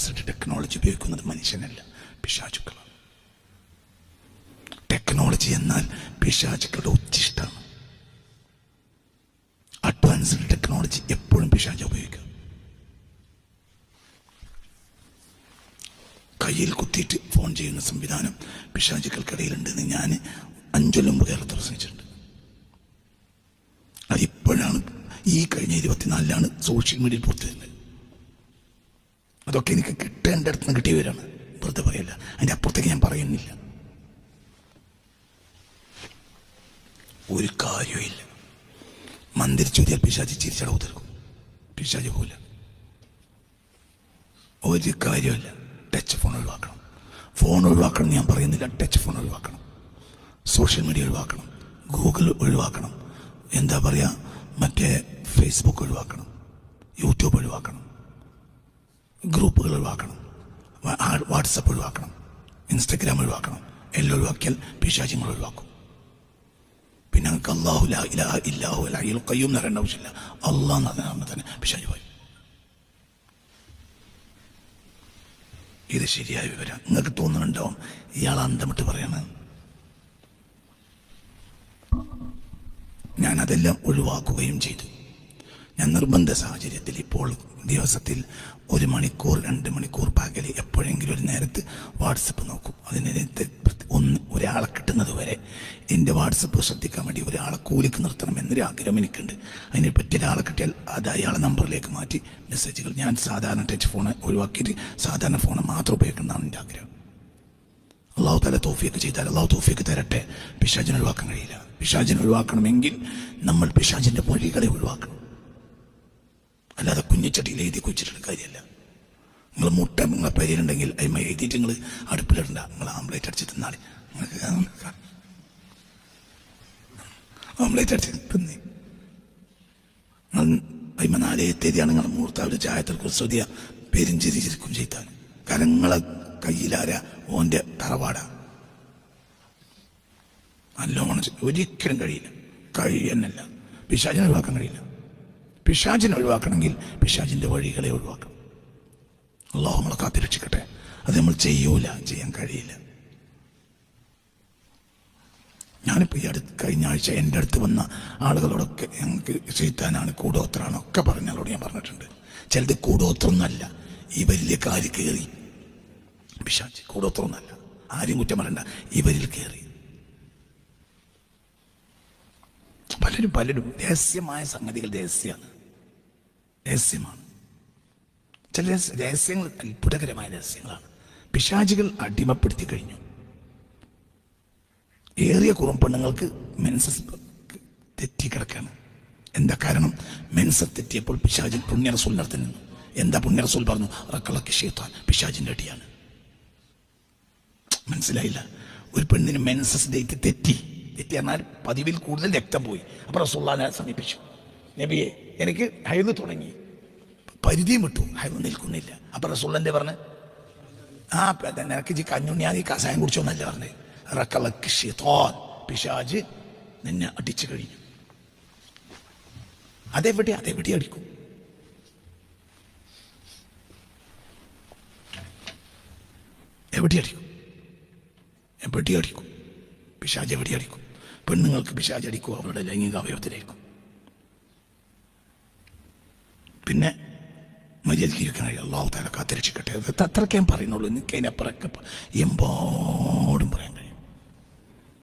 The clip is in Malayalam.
അഡ്വാൻസ്ഡ് ടെക്നോളജി ഉപയോഗിക്കുന്നത് മനുഷ്യനല്ല പിശാചുക്കളാണ്. ടെക്നോളജി എന്നാൽ പിശാചുക്കളുടെ ഉച്ചിഷ്ടമാണ് അഡ്വാൻസ്ഡ് ടെക്നോളജി എപ്പോഴും പിശാച ഉപയോഗിക്കുക കയ്യിൽ കുത്തിയിട്ട് ഫോൺ ചെയ്യുന്ന സംവിധാനം പിശാചുക്കൾക്കിടയിലുണ്ടെന്ന് ഞാൻ അഞ്ചൊല്ലം മുമ്പ് കേരളത്തിൽ പ്രസംഗിച്ചിട്ടുണ്ട്. അതിപ്പോഴാണ് ഈ കഴിഞ്ഞ ഇരുപത്തിനാലിലാണ് സോഷ്യൽ മീഡിയയിൽ പുറത്തു വരുന്നത് അതൊക്കെ എനിക്ക് കിട്ടേണ്ട അടുത്ത് നിന്ന് കിട്ടിയവരാണ് വെറുതെ പറയല്ല. അതിന്റെ അപ്പുറത്തേക്ക് ഞാൻ പറയുന്നില്ല. ഒരു കാര്യമില്ല മന്ദിരിച്ചൂതിയാൽ പിശാജി ചിരിച്ചടവ് തീർക്കും. പിശാജി പോല ഒരു കാര്യമില്ല ടച്ച് ഫോൺ ഒഴിവാക്കണം. ഫോൺ ഒഴിവാക്കണം ഞാൻ പറയുന്നില്ല. ടച്ച് ഫോൺ ഒഴിവാക്കണം. സോഷ്യൽ മീഡിയ ഒഴിവാക്കണം. ഗൂഗിൾ ഒഴിവാക്കണം. എന്താ പറയുക മറ്റേ ഫേസ്ബുക്ക് ഒഴിവാക്കണം. യൂട്യൂബ് ഒഴിവാക്കണം. ഗ്രൂപ്പുകൾ ഒഴിവാക്കണം. വാട്സപ്പ് ഒഴിവാക്കണം. ഇൻസ്റ്റഗ്രാം ഒഴിവാക്കണം. എല്ലാം ഒഴിവാക്കിയാൽ പിശാചിങ്ങൾ ഒഴിവാക്കും. പിന്നെ നമുക്ക് അള്ളാഹു ഇല്ലാഹു ഖയ്യൂം എന്ന് പറയേണ്ട ആവശ്യമില്ല. അള്ളാഹ് പറഞ്ഞാൽ തന്നെ പിശാചി പോയി. ഇത് ശരിയായ വിവരം. നിങ്ങൾക്ക് തോന്നുന്നുണ്ടാവും ഇയാൾ അന്തമിട്ട് പറയണത് ഞാൻ അതെല്ലാം ഒഴിവാക്കുകയും ചെയ്തു. ഞാൻ നിർബന്ധ സാഹചര്യത്തിൽ ഇപ്പോൾ ദിവസത്തിൽ ഒരു മണിക്കൂർ രണ്ട് മണിക്കൂർ പകൽ എപ്പോഴെങ്കിലും ഒരു നേരത്ത് വാട്സപ്പ് നോക്കും. അതിന് ഒന്ന് ഒരാളെ കിട്ടുന്നത് വരെ എന്റെ വാട്സപ്പ് ശ്രദ്ധിക്കാൻ വേണ്ടി ഒരാളെ കൂലിക്ക് നിർത്തണം എന്നൊരു ആഗ്രഹം എനിക്കുണ്ട്. അതിനെ പറ്റി ഒരാളെ കിട്ടിയാൽ അത് അയാളെ നമ്പറിലേക്ക് മാറ്റി മെസ്സേജുകൾ ഞാൻ സാധാരണ ടച്ച് ഫോൺ ഒഴിവാക്കിയിട്ട് സാധാരണ ഫോൺ മാത്രം ഉപയോഗിക്കുന്നതാണ് എന്റെ ആഗ്രഹം. അള്ളാഹു തല തോഫിയൊക്കെ ചെയ്താൽ അള്ളാഹു തോഫിയൊക്കെ തരട്ടെ. പിശാചിനെ ഒഴിവാക്കാൻ കഴിയില്ല. പിശാചിനെ ഒഴിവാക്കണമെങ്കിൽ നമ്മൾ പിശാചിന്റെ വഴികളെ ഒഴിവാക്കണം. കുഞ്ഞിച്ചട്ടിയിൽ എഴുതി കുച്ചിട്ട് കാര്യമല്ല. നിങ്ങൾ മുട്ട നിങ്ങളെ പേരുണ്ടെങ്കിൽ അതിമ എഴുതിയിട്ട് നിങ്ങൾ അടുപ്പിലിടണ്ട. നിങ്ങൾ ആംബ്ലേറ്റ് അടിച്ച് തിന്നാളി. ആംബ്ലേറ്റ് അടിച്ച് തിന്നി. അതിമ നാലേ എത്തിയതാണ് നിങ്ങളുടെ മൂർത്താവിന്റെ ചായത്തിൽ കുസ്തുതിയ പേരും ചിരിച്ചിരിക്കും ചെയ്താൽ. കാരണം നിങ്ങളെ കയ്യിലാര ഓന്റെ തറവാടാ? നല്ലോണം ഒരിക്കലും കഴിയില്ല. കഴിയുന്നല്ല. പിശാചിനെ ഒഴിവാക്കാൻ കഴിയില്ല. പിശാചിനെ ഒഴിവാക്കണമെങ്കിൽ പിശാചിന്റെ വഴികളെ ഒഴിവാക്കണം അള്ളാഹു നമ്മളെ കാത്തിരക്ഷിക്കട്ടെ. അത് നമ്മൾ ചെയ്യൂല ചെയ്യാൻ കഴിയില്ല. ഞാനിപ്പോൾ ഈ അടുത്ത് കഴിഞ്ഞ ആഴ്ച എന്റെ അടുത്ത് വന്ന ആളുകളോടൊക്കെ ഞങ്ങൾക്ക് ചെയ്താനാണ് കൂടോത്രാണ് ഒക്കെ പറഞ്ഞാലോട് ഞാൻ പറഞ്ഞിട്ടുണ്ട്. ചിലത് കൂടോത്രമൊന്നല്ല ഇവരിലെ കാര്യം കയറി പിശാച്ച് കൂടോത്രമൊന്നല്ല ആരും കുറ്റം പറയണ്ട. ഇവരിൽ കയറി പലരും പലരും രഹസ്യമായ സംഗതികൾ രഹസ്യമാണ് രഹസ്യമാണ്. ചില രഹസ്യ- രഹസ്യങ്ങൾ അത്ഭുതകരമായ രഹസ്യങ്ങളാണ്. പിശാചികൾ അടിമപ്പെടുത്തി കഴിഞ്ഞു. ഏറിയ കുറുമ്പെണ്ണുങ്ങൾക്ക് മെൻസസ് തെറ്റിക്കിടക്കാണ്. എന്താ കാരണം? മെൻസസ് തെറ്റിയപ്പോൾ പിശാചിൻ നടത്തി നിന്നു. എന്താ പുണ്യ റസൂൽ പറഞ്ഞു? റക്കളക്ക് ഷെയ്ത്താൻ പിശാചിന്റെ അടിയാണ്. മനസ്സിലായില്ല? ഒരു പെണ്ണിന് മെൻസസ് ഡേറ്റ് തെറ്റി. തെറ്റി എന്നാൽ പതിവിൽ കൂടുതൽ രക്തം പോയി. അപ്പോൾ റസൂള്ളാനെ സമീപിച്ചു. നബിയെ എനിക്ക് ഹൈദ് തുടങ്ങി. പരിധിയും വിട്ടു. അയാൾ നിൽക്കുന്നില്ല. അപ്പൊ റസൂള്ളന്റെ പറഞ്ഞ്? ആ നിനക്ക് ജി കഞ്ഞുണ്ണിയാ നീ കസായം കുടിച്ചോന്നല്ല പറഞ്ഞത് റക്കളക്ക് പിശാജ് നിന്നെ അടിച്ചു കഴിഞ്ഞു. അതെവിടെ? അതെവിടെ അടിക്കും? എവിടെ അടിക്കും? എവിടെ അടിക്കും? പിശാജ് എവിടെ അടിക്കും? പെണ്ണുങ്ങൾക്ക് പിശാജ് അടിക്കും അവരുടെ ലൈംഗിക അവയവത്തിലേക്കും പിന്നെ വിചാരിക്കണേ അള്ളാഹു താല കാത്തിരക്ഷിക്കട്ടെ. അത്രയ്ക്ക് ഞാൻ പറയുന്നുള്ളൂ. എനിക്ക് അതിനപ്പുറമൊക്കെ എമ്പാടും പറയാൻ